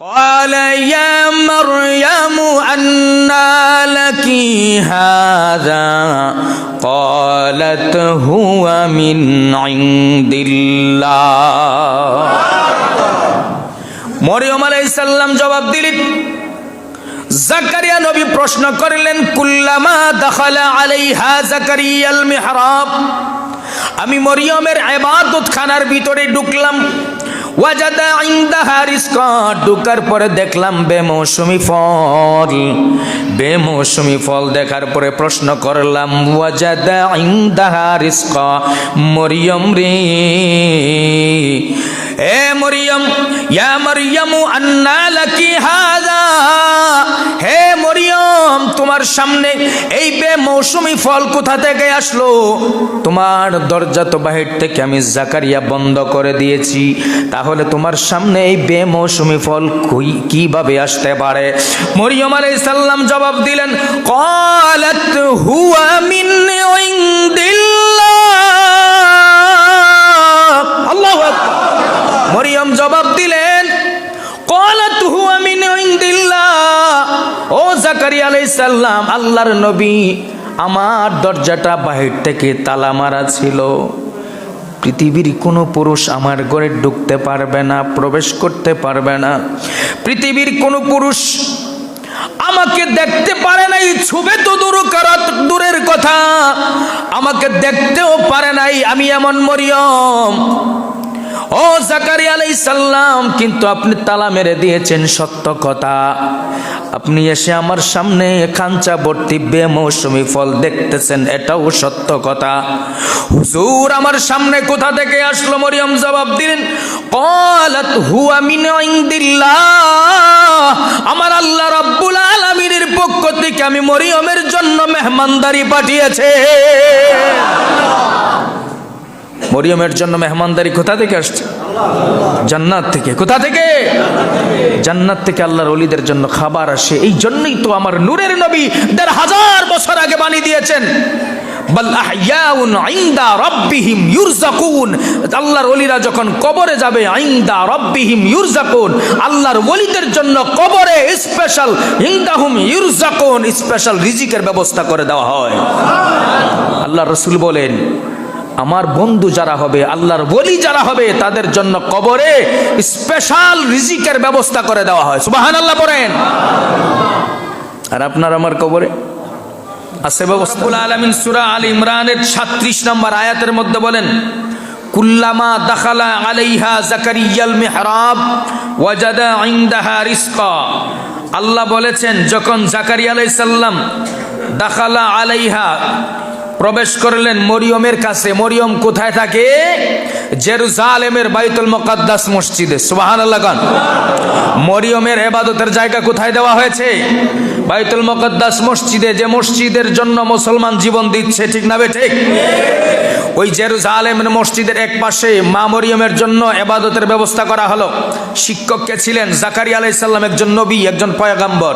قال يا مريم أنى لك هذا قالت هو من عند الله মরিয়ম আলাইসাল্লাম জবাব দিলেন জাকারিয়া নবী প্রশ্ন করলেন কুল্লামা দাখালা আলাইহা জাকারিয়াল মিহরাব আমি মরিয়মের ইবাদত খানার ভিতরে ঢুকলাম ওয়াজাদা ইনদাহা রিজকা ঢুকার পরে দেখলাম বেমৌসুমি ফল। বেমৌসুমি ফল দেখার পরে প্রশ্ন করলাম, ওয়াজাদা ইনদাহা রিজকা মরিয়ম রে। এ মরিয়ম, ইয়া মরিয়ম আন্না লাকি হে তোমার সামনে এই বে মৌসুমি ফল কোথা থেকে আসলো? তোমার দরজা তো বাহির থেকে আমি জাকারিয়া বন্ধ করে দিয়েছি। তাহলে তোমার সামনে এই বে মৌসুমি ফল কীভাবে আসতে পারে? মরিয়ম আলাইহিস সালাম জবাব দিলেন, কলাত হুয়া জাকারিয়া আলাইহিস সালাম, আল্লাহর নবী আমার দরজাটা বাহির থেকে তালা মারা ছিল। পৃথিবীর কোনো পুরুষ আমার ঘরে ঢুকতে পারবে না, প্রবেশ করতে পারবে না। পৃথিবীর কোনো পুরুষ আমাকে দেখতে পারে নাই, ছুবে তো দূর দূরের কথা। আমাকে দেখতেও পারে নাই, আমি এমন মরিয়ম। ও জাকারি আলাই সাল্লাম কিন্তু আপনি তালা মেরে দিয়েছেন সত্য কথা। আপনি এসে আমার সামনে খাঞ্চা ভর্তি বেমৌসুমি ফল দেখতেছেন, এটাও সত্য কথা। হুজুর, আমার সামনে কোথা থেকে আসলো মরিয়ম জবাব দিলেন কলাত হুয়া মিন আমার আল্লাহ রাব্বুল আলামিনের পক্ষ থেকে আমি মরিয়মের জন্য মেহমানদারি পাঠিয়েছে। মরিয়মের জন্য মেহমানদারি কোথা থেকে আসছে? জান্নাত থেকে। কোথা থেকে? জান্নাত থেকে আল্লাহর অলিদের জন্য খাবার আসে। এই জন্যই তো আমার নূরের নবী দেড় হাজার বছর আগে বানিয়ে দিয়েছেন যখন কবরে যাবে রাব্বিহিম আল্লাহর জন্য কবরে স্পেশাল স্পেশাল রিজিকের ব্যবস্থা করে দেওয়া হয়। আল্লাহ রসুল বলেন আমার বন্ধু যারা হবে, আল্লাহর বলি যারা হবে, তাদের জন্য কবরে স্পেশাল রিজিকের ব্যবস্থা করে দেওয়া হয়। সুবাহান আল্লাহ পড়েন। আর আপনার আমার কবরে আছে ব্যবস্থা? আলমিন সুরা আল ইমরানের ছাত্রিশ নম্বর আয়াতের মধ্যে বলেন, কুল্লামা দাখালা আলাইহা জাকারিয়াল মেহরাব ওয়াজাদা ইনদাহা রিজকা। আল্লাহ বলেছেন, যখন জাকারিয়া আলাইহিস সালাম দাখালা আলাইহা প্রবেশ করলেন মরিয়মের কাছে। মরিয়ম কোথায় থাকে? জেরুজালেমের বাইতুল মুকাদ্দাস মসজিদে। সুবহানাল্লাহ গান মরিয়মের এবাদতের জায়গা কোথায় দেওয়া হয়েছে? বাইতুল মুকাদ্দাস মসজিদে। যে মসজিদের জন্য মুসলমান জীবন দিচ্ছে, ঠিক না ঠিক? ওই জেরুজালেমের মসজিদের এক পাশে মা মরিয়মের জন্য এবাদতের ব্যবস্থা করা হলো। শিক্ষককে ছিলেন? জাকারিয়া আলাইহিস সালাম একজন নবী, একজন পয়গাম্বর।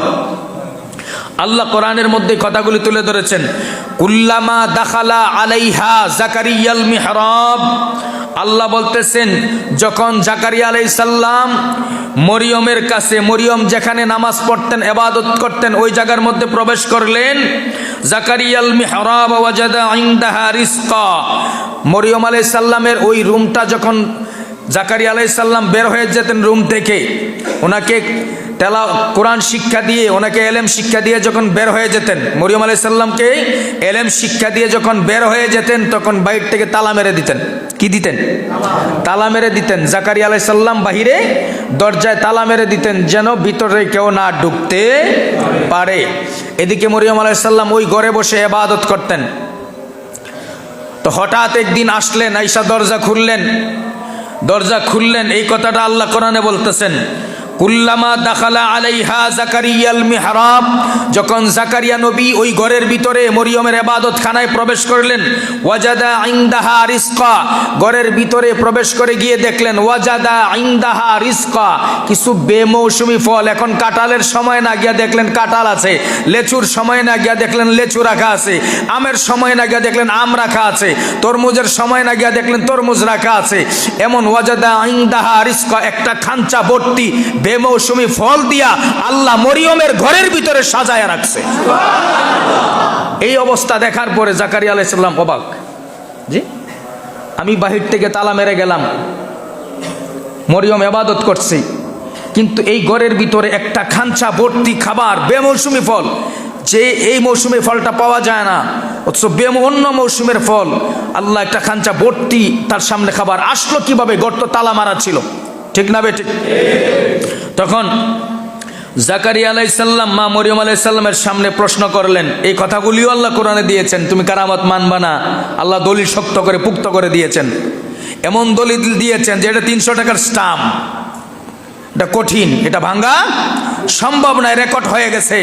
আল্লাহ কোরআনের মধ্যে কথাগুলি তুলে ধরেছেন, কুল্লামা দাখালা আলাইহা জাকারিয়াল মিহরাব। আল্লাহ বলতেছেন, যখন জাকারিয়া আলাই সাল্লাম মরিয়মের কাছে, মরিয়ম যেখানে নামাজ পড়তেন, এবাদত করতেন, ওই জায়গার মধ্যে প্রবেশ করলেন, জাকারিয়াল মিহরাব ওয়াজাদা ইনদাহা রিজকা। মরিয়ম আলাই সাল্লামের ওই রুমটা যখন জাকারিয়া আলাই সাল্লাম বের হয়ে যেতেন রুম থেকে, ওনাকে তেলা কোরআন শিক্ষা দিয়ে ওনাকে এলেম শিক্ষা দিয়ে যখন বের হয়ে যেতেন, মরিয়ম আলাই সাল্লামকে এলেম শিক্ষা দিয়ে যখন বের হয়ে যেতেন, তখন বাইর থেকে তালা মেরে দিতেন। কি দিতেন? তালা মেরে দিতেন। জাকারি আলাই সাল্লাম বাহিরে দরজায় তালা মেরে দিতেন যেন ভিতরে কেউ না ঢুকতে পারে। এদিকে মরিয়ম আলাই সাল্লাম ওই ঘরে বসে এবাদত করতেন। তো হঠাৎ একদিন আসলেন, আইসা দরজা খুললেন। দরজা খুললেন, এই কথাটা আল্লাহ কোরআনে বলতেছেন কুল্লামা দাখালা আলাইহা জাকারিয়াল মিহরাব যখন জাকারিয়া নবী ওই ঘরের ভিতরে মরিয়মের ইবাদত খানায় প্রবেশ করলেন, ওয়াজাদা ইনদাহা রিজকা, ঘরের ভিতরে প্রবেশ করে গিয়ে দেখলেন, ওয়াজাদা ইনদাহা রিজকা, কিছু বেমৌসুমি ফল এখন কাঁঠালের সময় না গিয়া দেখলেন কাঁঠাল আছে, লেচুর সময় না গিয়া দেখলেন লেচু রাখা আছে, আমের সময় না গিয়া দেখলেন আম রাখা আছে, তরমুজের সময় না গিয়া দেখলেন তরমুজ রাখা আছে, এমন ওয়াজাদা ইনদাহা রিজকা, একটা খাঞ্চা ভর্তি বেমৌসুমি ফল দিয়া আল্লাহ মরিয়মের ঘরের ভিতরে সাজায় রাখছে। এই অবস্থা দেখার পরে জাকারিয়া আলাইসাল্লাম অবাক। জি? আমি বাহির থেকে তালা মেরে গেলাম। মরিয়ম এবাদত করছি। কিন্তু এই ঘরের ভিতরে একটা খাঞ্চা ভর্তি খাবার, বেমৌসুমি ফল। যে এই মৌসুমে ফলটা পাওয়া যায় না, অথচ বেম অন্য মৌসুমের ফল। আল্লাহ একটা খাঞ্চা ভর্তি তার সামনে খাবার। আসলো কীভাবে? গর্ত তালা মারা ছিল। ঠিক না বেঠিক তখন জাকারিয়া আলাইসাল্লাম মা মরিয়ম আলাইসাল্লামের সামনে প্রশ্ন করলেন, এই কথাগুলিও আল্লাহ কোরআনে দিয়েছেন, তুমি কারামত মানবা না, আল্লাহ দলিল শক্ত করে, পুক্ত করে দিয়েছেন। এমন দলিল দিয়েছেন যে এটা তিনশো টাকার স্টাম্প। এটা কঠিন, এটা ভাঙ্গা সম্ভব নয় রেকর্ড হয়ে গেছে।